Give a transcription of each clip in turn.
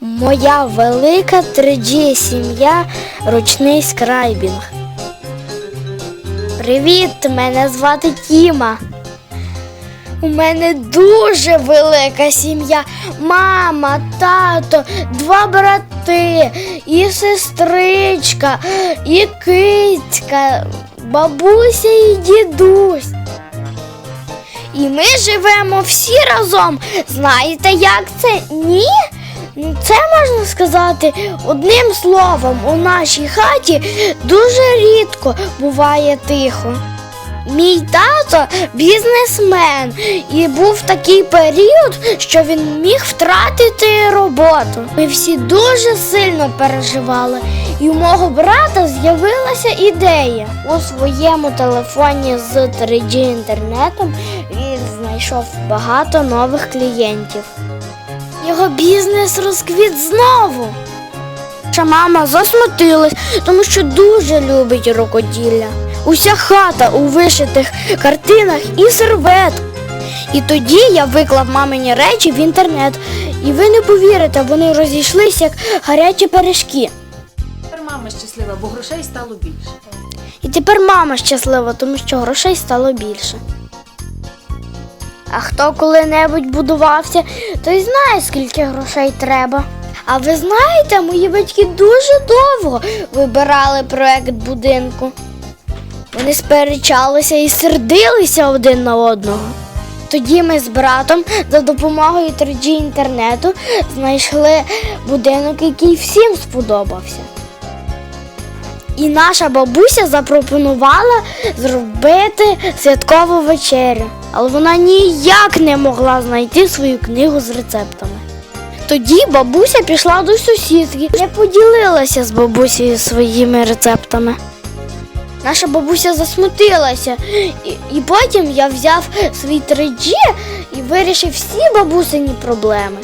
Моя велика 3G сім'я ручний скрайбінг. Привіт, мене звати Тіма. У мене дуже велика сім'я. Мама, тато, два брати, і сестричка, і кицька, бабуся і дідусь. І ми живемо всі разом. Знаєте, як це? Ні? Це можна сказати одним словом, у нашій хаті дуже рідко буває тихо. Мій тато бізнесмен, і був такий період, що він міг втратити роботу. Ми всі дуже сильно переживали, і у мого брата з'явилася ідея. У своєму телефоні з 3G інтернетом він знайшов багато нових клієнтів. Його бізнес розквіт знову. Наша мама засмутилась, тому що дуже любить рукоділля. Уся хата у вишитих картинах і серветках. І тоді я виклав мамині речі в інтернет. І ви не повірите, вони розійшлися як гарячі пиріжки. Тепер мама щаслива, бо грошей стало більше. І тепер мама щаслива, тому що грошей стало більше. А хто коли-небудь будувався, той знає, скільки грошей треба. А ви знаєте, мої батьки дуже довго вибирали проект будинку. Вони сперечалися і сердилися один на одного. Тоді ми з братом за допомогою 3G інтернету знайшли будинок, який всім сподобався. І наша бабуся запропонувала зробити святкову вечерю, але вона ніяк не могла знайти свою книгу з рецептами. Тоді бабуся пішла до сусідки, не поділилася з бабусею своїми рецептами. Наша бабуся засмутилася, і, і потім я взяв свій 3G і вирішив всі бабусині проблеми.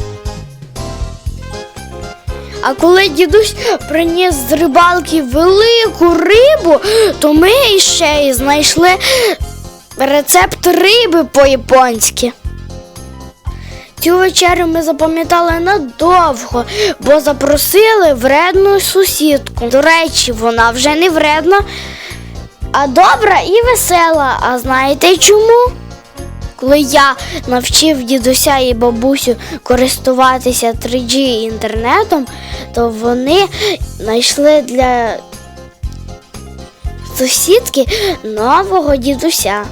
А коли дідусь приніс з рибалки велику рибу, то ми ще й знайшли рецепт риби по-японськи. Цю вечерю ми запам'ятали надовго, бо запросили вредну сусідку. До речі, вона вже не вредна, а добра і весела. А знаєте чому? Коли я навчив дідуся і бабусю користуватися 3G інтернетом, то вони знайшли для сусідки нового дідуся.